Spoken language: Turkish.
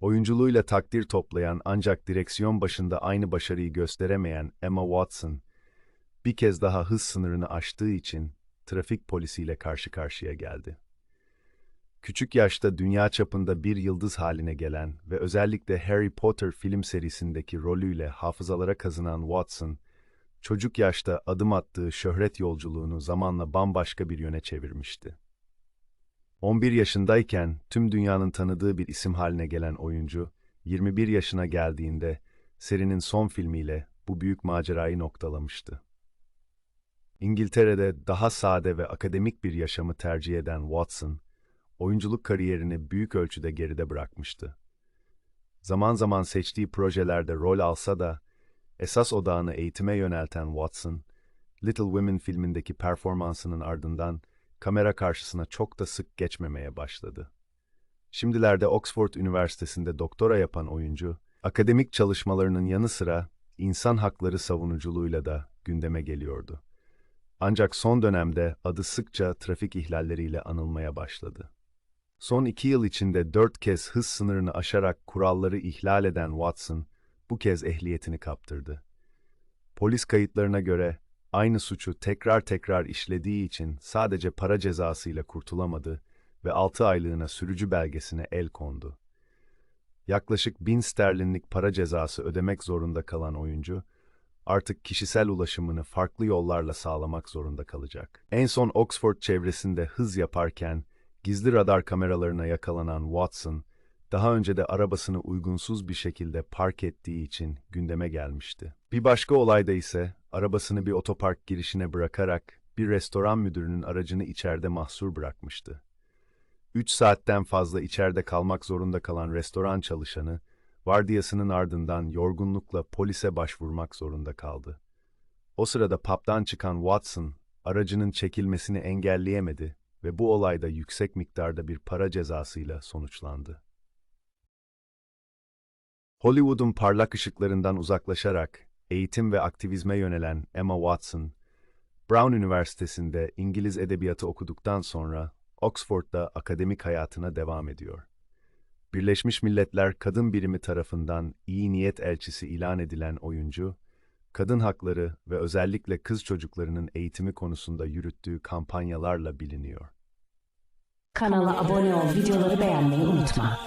Oyunculuğuyla takdir toplayan ancak direksiyon başında aynı başarıyı gösteremeyen Emma Watson, bir kez daha hız sınırını aştığı için trafik polisiyle karşı karşıya geldi. Küçük yaşta dünya çapında bir yıldız haline gelen ve özellikle Harry Potter film serisindeki rolüyle hafızalara kazınan Watson, çocuk yaşta adım attığı şöhret yolculuğunu zamanla bambaşka bir yöne çevirmişti. 11 yaşındayken tüm dünyanın tanıdığı bir isim haline gelen oyuncu, 21 yaşına geldiğinde serinin son filmiyle bu büyük macerayı noktalamıştı. İngiltere'de daha sade ve akademik bir yaşamı tercih eden Watson, oyunculuk kariyerini büyük ölçüde geride bırakmıştı. Zaman zaman seçtiği projelerde rol alsa da, esas odağını eğitime yönelten Watson, Little Women filmindeki performansının ardından kamera karşısına çok da sık geçmemeye başladı. Şimdilerde Oxford Üniversitesi'nde doktora yapan oyuncu, akademik çalışmalarının yanı sıra insan hakları savunuculuğuyla da gündeme geliyordu. Ancak son dönemde adı sıkça trafik ihlalleriyle anılmaya başladı. Son iki yıl içinde dört kez hız sınırını aşarak kuralları ihlal eden Watson, bu kez ehliyetini kaptırdı. Polis kayıtlarına göre aynı suçu tekrar tekrar işlediği için sadece para cezasıyla kurtulamadı ve 6 aylığına sürücü belgesine el kondu. Yaklaşık bin sterlinlik para cezası ödemek zorunda kalan oyuncu, artık kişisel ulaşımını farklı yollarla sağlamak zorunda kalacak. En son Oxford çevresinde hız yaparken, gizli radar kameralarına yakalanan Watson, daha önce de arabasını uygunsuz bir şekilde park ettiği için gündeme gelmişti. Bir başka olayda ise arabasını bir otopark girişine bırakarak bir restoran müdürünün aracını içeride mahsur bırakmıştı. 3 saatten fazla içeride kalmak zorunda kalan restoran çalışanı, vardiyasının ardından yorgunlukla polise başvurmak zorunda kaldı. O sırada pub'dan çıkan Watson, aracının çekilmesini engelleyemedi ve bu olayda yüksek miktarda bir para cezasıyla sonuçlandı. Hollywood'un parlak ışıklarından uzaklaşarak eğitim ve aktivizme yönelen Emma Watson, Brown Üniversitesi'nde İngiliz edebiyatı okuduktan sonra Oxford'da akademik hayatına devam ediyor. Birleşmiş Milletler Kadın Birimi tarafından iyi niyet elçisi ilan edilen oyuncu, kadın hakları ve özellikle kız çocuklarının eğitimi konusunda yürüttüğü kampanyalarla biliniyor. Kanala abone ol, videoları beğenmeyi unutma.